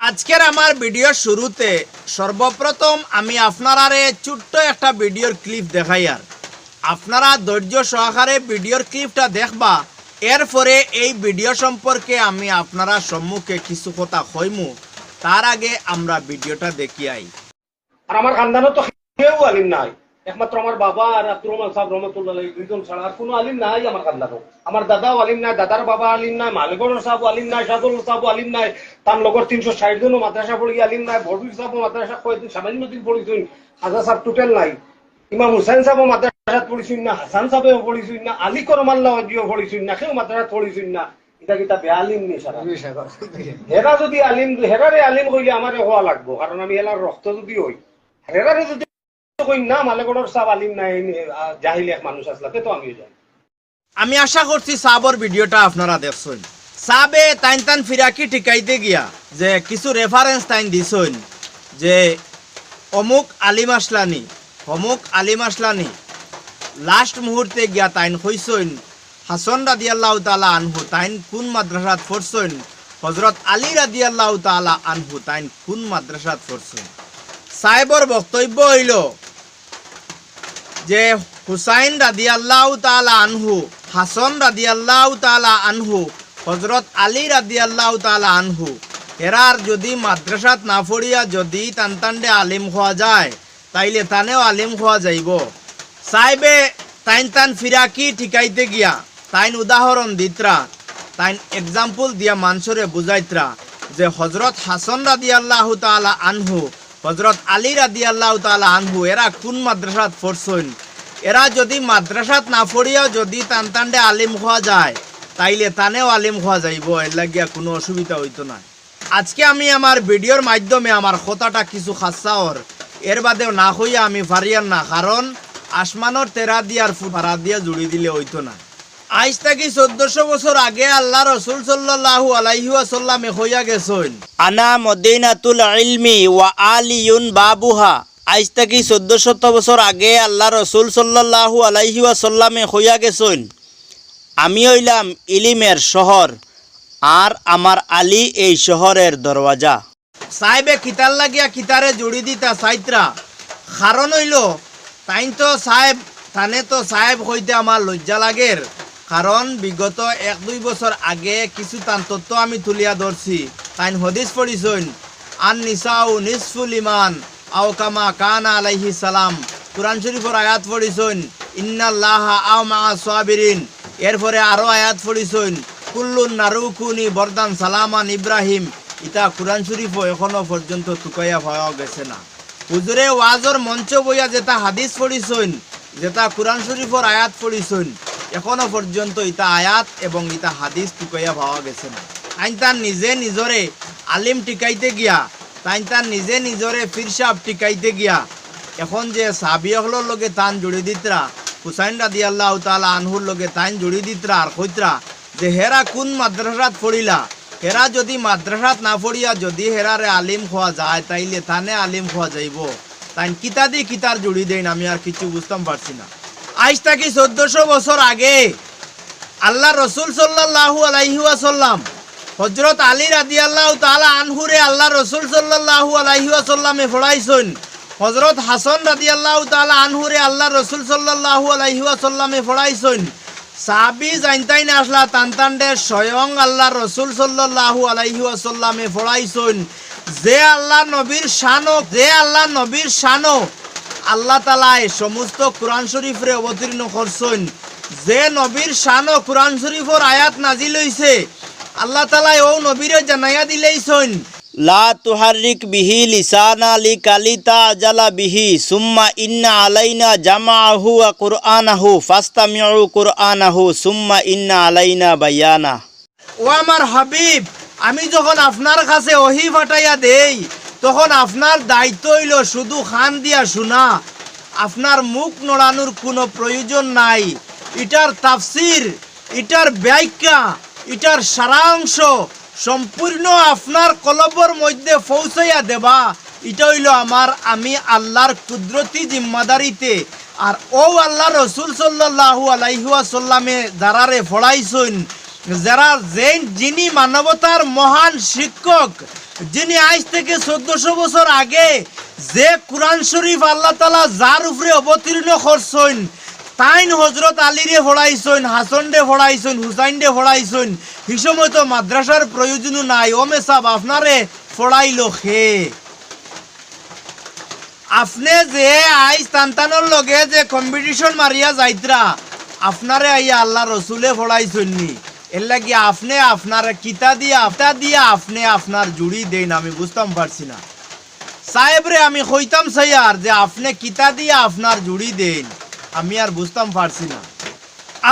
আজকের আমার ভিডিওর শুরুতে সর্বপ্রথম আমি আপনারারে ছোট্ট একটা ভিডিওর ক্লিপ দেখাই আর। আপনারা ধৈর্য সহকারে ভিডিওর ক্লিপটা দেখবা, এরপরে এই ভিডিও সম্পর্কে আমি আপনারা সম্মুখে কিছু কথা কইমু, তার আগে আমরা ভিডিওটা দেখি আই আর আমার খানদানও তো নাই। একমাত্র আমার বাবা আর আব্দুর রহমান সাহেব রহমতুল্লাহ দুইজন ছাড়া আর কোনো আলিম নাই আমার খানদানও আমার দাদাও আলিম নাই দাদার বাবা আলিম নাই মালিকর সাহেব আলিম নাই সাদুল সাহেব আলিম নাই তার লগর তিনশো ষাট জনও মাদ্রাসা পড়ি আলিম নাই বড়ুই সাহেব মাদ্রাসা কয়েকদিন সামান্য দিন পড়িছুন হাজা সাহেব টোটাল নাই ইমাম হুসাইন সাহেব মাদ্রাসাত পড়িছুন না হাসান সাহেব পড়িছুন না আলী করমাল্লাহ অজিও পড়িছুন না কেউ মাদ্রাসাত পড়িছুন না এটা কিতা বেয়া আলিম নি সারা। হেরা যদি আলিম হেরারে আলিম কইলে আমারে হওয়া লাগবো কারণ আমি এলার রক্ত যদি হই হেরারে যদি আমি আশা করছি সাবর ভিডিওটা আপনারা দেখছেন। সাবে তাইন তান ফিরাকি টিকাইতে গিয়া, যে কিছু রেফারেন্স তাইন দিছইন যে অমুক আলিম আসলানি, অমুক আলিম আসলানি লাস্ট মুহূর্তে গিয়া তাইন কইসইন হাসন রাদিয়াল্লাহ তাআলা আনহু তাইন কোন মাদ্রাসাত পড়ছইন হজরত আলী রাদিয়াল্লাহ তাআলা আনহু তাইন কোন মাদ্রাসাত পড়ছইন সাহেবর বক্তব্য হইল যে হুসাইন রাদিয়াল্লাহ তালা আনহু, হাসন রাদিয়াল্লাহ তালা আনহু হজরত আলী রাদিয়াল্লাহ তালা আনহু, এরার যদি মাদ্রাসাত না পড়িয়া যদি টান টানডে আলিম খোয়া যায়, তাইলে তানেও আলিম খোয়া যাইব। সাহেবে তাইন তান ফিরাকি ঠিকাইতে গিয়া, তাইন উদাহরণ দিত্রা, তাইন এক্সাম্পল দিয়া মানসরে বুঝাইত্রা যে হজরত হাসন রাদিয়াল্লাহ তাআলা আনহু হজরত আলী রাদিয়াল্লাহ তাআলা আনহু, এরা কোন মাদ্রাসাত পড়ছইন এরা যদি মাদ্রাসাত না পড়িয়াও যদি টান টানডে আলিম খোয়া যায়, তাইলে তানেও আলিম খোয়া যাইব, এর লাগিয়া কোনো অসুবিধা হইতো না। আজকে আমি আমার ভিডিওর মাধ্যমে আমার কথাটা কিছু খাসাওর। এর বাদেও না হইয়া আমি পারিয়ার না, কারণ আসমানোর তেরা দিয়ার ফারা দিয়া জুড়ি দিলে হইতো না। আজ থেকে চোদ্দশো বছর আগে আল্লাহ রসুল সাল্লাহু আলাইহি ওয়াসাল্লামে হইয়া গেছেন। আনা মদিনাতুল ইলমি ওয়া আলিয়ুন বাবুহা। আজ থেকে চোদ্দশত বছর আগে আল্লাহ রসুল সাল্লাহু আলাইহি ওয়াসাল্লামে হইয়া গেছেন। আমি হইলাম ইলিমের শহর আর আমার আলী এই শহরের দরওয়াজা। সাহেবে কিতার লাগিয়া কিতারে জুড়ি দিতা সাইত্রা। কারণ হইল তাইন তো সাহেব তানে তো সাহেব হইতে আমার লজ্জা লাগের। কারণ বিগত এক দুই বছর আগে কিছু তান তত্ত্ব আমি তুলিয়া ধরছি তাইন হদিস পড়িছইন আন নিসাউ নিসফুল ইমান। আও কামা কানা আলাইহি সালাম। কোরআন শরীফর আয়াত পড়িছইন ইন্নাল্লাহা আও মা সাবিরিন এরপরে আরও আয়াত পড়িছইন কুল্লুন নারুকুনি বরদান সালামান ইব্রাহিম ইতা কোরআন শরীফও এখনও পর্যন্ত টুকাইয়া পাওয়া গেছে না। হুজুরে ওয়াজর মঞ্চ বইয়া যেটা হাদিস পড়িছইন যেটা কোরআন শরীফর আয়াত পড়িছইন এখনও পর্যন্ত ইতা আয়াত এবং ইতা হাদিস টুকাইয়া পাওয়া গেছে না। আইন তার নিজে নিজরে আলিম টিকাইতে গিয়া তাই তার নিজে নিজরে ফিরসাব টিকাইতে গিয়া, এখন যে সাবিয়কলোর লগে তান জুড়ি দিতরা, হুসাইন রাদি আল্লাহ তালা আনহুর লগে তাইন জুড়ি দিতরা আর কইতরা যে হেরা কোন মাদ্রাসাত পড়িলা, হেরা যদি মাদ্রাসাত না পড়িয়া যদি হেরারে আলিম খোয়া যায়, তাইলে তানে আলিম খোয়া যাইব। তাই কিতা দি কিতার জুড়ি দেন আমি আর কিছু বুঝতাম পারছি না। আজ থাকি চোদ্দশো বছর আগে। আল্লাহ রসুল সাল্লাহু আলাইহি ওয়াসাল্লাম হজরত আলী রাদি আল্লাহ তালা আনহুরে আল্লাহ রসুল সাল্লাহু আলাইহি ওয়াসাল্লামে পড়াইছেন হজরত হাসন রাদি আল্লাহ তালা আনহুরে আল্লাহ রসুল সাল্লাহু আলাইহি ওয়াসাল্লামে পড়াইছেন সাবি জানতাই না আসলা তান্তান্ডে স্বয়ং আল্লাহ রসুল সাল্লাহু আলাইহি ওয়াসাল্লামে পড়াইছেন, যে আল্লাহ নবীর শানো যে আল্লাহ নবীর শানো আল্লাহ তালাই সমস্ত কোরআন শরীফরে অবতীর্ণ করছেন। যে নবীর শানো কোরআন শরীফর আয়াত নাজিল হইছে, আল্লাহ তালাই ও নবীরে জানাইয়া দিলেইছেন, লা বিহি কালিতা বিহি ইন্না আলাইনা সুম্মা ইন্না আলাইনা ও হাবিব, আমি যখন আপনার কাছে ওহি ফাটাইয়া দেই তখন আপনার দায়িত্ব হইল শুধু খান দিয়া শোনা। আপনার মুখ নড়ানোর কোনো প্রয়োজন নাই। এটার তাফসির, এটার ব্যাখ্যা, এটার সারাংশ সম্পূর্ণ আপনার কলবর মধ্যে পৌঁছাইয়া দেবা। এটা হইল আমার, আমি আল্লাহর কুদরতি জিম্মাদারিতে। আর ও আল্লাহ রসুল সাল্লাহু আলাইহুয়া সাল্লামে যারারে ফড়াইছেন, যারা যে যিনি মানবতার মহান শিক্ষক যিনি আজ থেকে চোদ্দশো বছর আগে যে কোরআন শরীফ আল্লাহ তালা যার উপরে অবতীর্ণ করছেন, তাইন হজরত আলীরে ফড়াইছেন হাসন ডে ফড়াইছেন হুসাইন ডে ফড়াইছেন সেই সময় তো মাদ্রাসার প্রয়োজনও নাই। ওমে সাহ আপনারে ফড়াইল খে আপনি যে আইস তান্তানোর লগে যে কম্পিটিশন মারিয়া যাইত্রা, আপনারে আইয়া আল্লাহ রসুলে ফড়াইছেন নি এর লাগি আপনি আপনার কিতা দিয়া আফতা দিয়া আপনি আপনার জুড়ি দেন আমি বুঝতাম পারছি না। সাহেবরে আমি কইতাম সাইয়ার যে আপনি কিতা দিয়া আপনার জুড়ি দেন, আমি আর বুঝতাম পারছি না।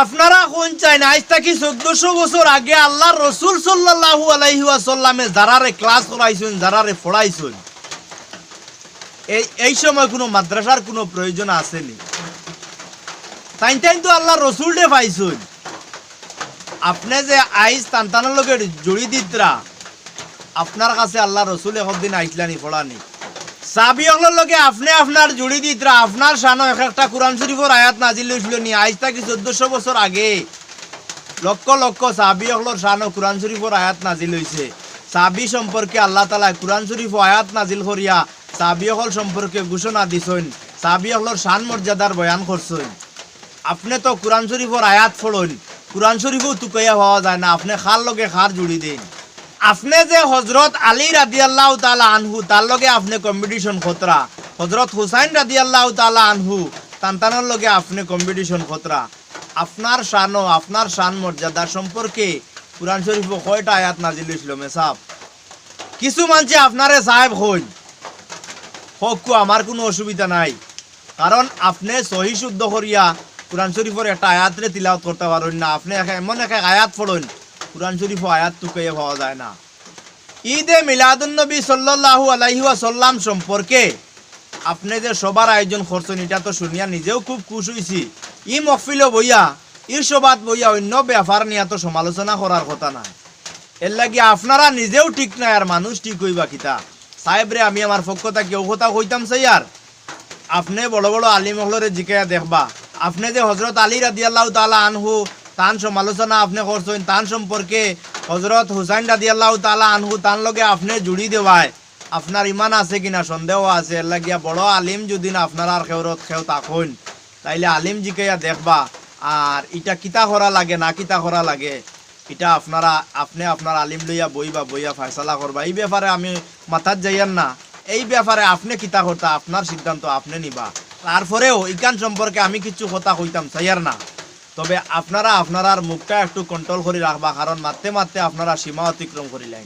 আপনারা কোন চাই না, আজ থাকি চোদ্দশো বছর আগে আল্লাহ রসুল সাল্লাহু আলাইহি ওয়াসাল্লামে যারারে ক্লাস করাইছেন, যারারে পড়াইছেন। এই এই সময় কোনো মাদ্রাসার কোনো প্রয়োজন আসেনি। তাই তাই তো আল্লাহ রসুল ডে পাইছুন। আপনি যে আইস তান্তানোর লগে জড়ি দিতরা আপনার কাছে আল্লাহ রসুল একদিন আইসলানি পড়ানি সাবিয়কলের লগে আপনি আপনার জুড়ি দিতরা আপনার সানো এক একটা কোরআন শরীফের আয়াত নাজিল হয়েছিল নি আজ থাকি চোদ্দশো বছর আগে। লক্ষ লক্ষ চাবি সাবিয়কলর সানো কোরআন শরীফের আয়াত নাজিল হয়েছে সাবি সম্পর্কে আল্লাহ তালা কোরআন শরীফ আয়াত নাজিল করিয়া সাবিয়কল সম্পর্কে ঘোষণা দিছেন সাবিয়কলর শান মর্যাদার বয়ান করছেন আপনি তো কোরআন শরীফের আয়াত ফড়ন কোরআন শরীফও তুকাইয়া হওয়া যায় না, আপনি খার লগে খার জুড়ি দিন। আপনি যে হজরত আলী রাদি আল্লাহ তালা আনহু, তার লগে আপনি কম্পিটিশন খতরা। হজরত হুসাইন রাদি আল্লাহ তালা আনহু, তান্তানোর লগে আপনি কম্পিটিশন খতরা। আপনার শানো আপনার শান মর্যাদা সম্পর্কে কোরআন শরীফ কয়টা আয়াত নাজিল হয়েছিল মেসাব? কিছু মানছে আপনারে সাহেব হইন। হোক আমার কোনো অসুবিধা নাই। কারণ আপনি সহি শুদ্ধ করিয়া কোরআন শরীফের একটা আয়াতরে তিলাওয়াত করতে পারেন না। আপনি এমন এক আয়াত পড়েন, কোরআন শরীফ আয়াত টুকাইয়ে পাওয়া যায় না। ঈদে মিলাদুন্নবী সাল্লাল্লাহু আলাইহি ওয়াসাল্লাম সম্পর্কে আপনি যে সবার আয়োজন করছেন, এটা তো শুনিয়া নিজেও খুব খুশ হইছি। ই মহফিল বইয়া ইর সবাত বইয়া অন্য ব্যাপার নিয়ে তো সমালোচনা করার কথা না এর লাগি আপনারা নিজেও ঠিক নাই আর মানুষ ঠিক হইবা কিতা? সাহেবরে আমি আমার পক্ষ থেকে ও কথা কইতাম চাই আর? আপনি বড় বড় আলিম হলরে জিকাইয়া দেখবা। আপনি যে হজরত আলী রাদি আল্লাহ তালা আনহু, তান সমালোচনা আপনি করছেন, তান সম্পর্কে হজরত হুসাইন রাদি আল্লাহ তালা আনহু, তান লগে আপনি জুড়ি দেওয়ায়। আপনার ইমান আছে কিনা সন্দেহ আছে, এর লাগিয়া বড় আলিম যদি না আপনার আর খেউরত খেউ তাকইন তাইলে আলিম জিকাইয়া দেখবা, আর ইটা কিতা করা লাগে, না কিতা করা লাগে এটা আপনারা, আপনি আপনার আলিম লইয়া বইবা, বইয়া ফয়সালা করবা। এই ব্যাপারে আমি মাথার যাইয়ান না। এই ব্যাপারে আপনি কিতা করতা, আপনার সিদ্ধান্ত আপনি নিবা। তারপরেও ইকান সম্পর্কে আমি কিছু কথা কইতাম চাইয়ার না। তবে আপনারা আপনার মুখটা একটু কন্ট্রোল করে রাখবা কারণ মারতে মারতে আপনারা সীমা অতিক্রম করিলেন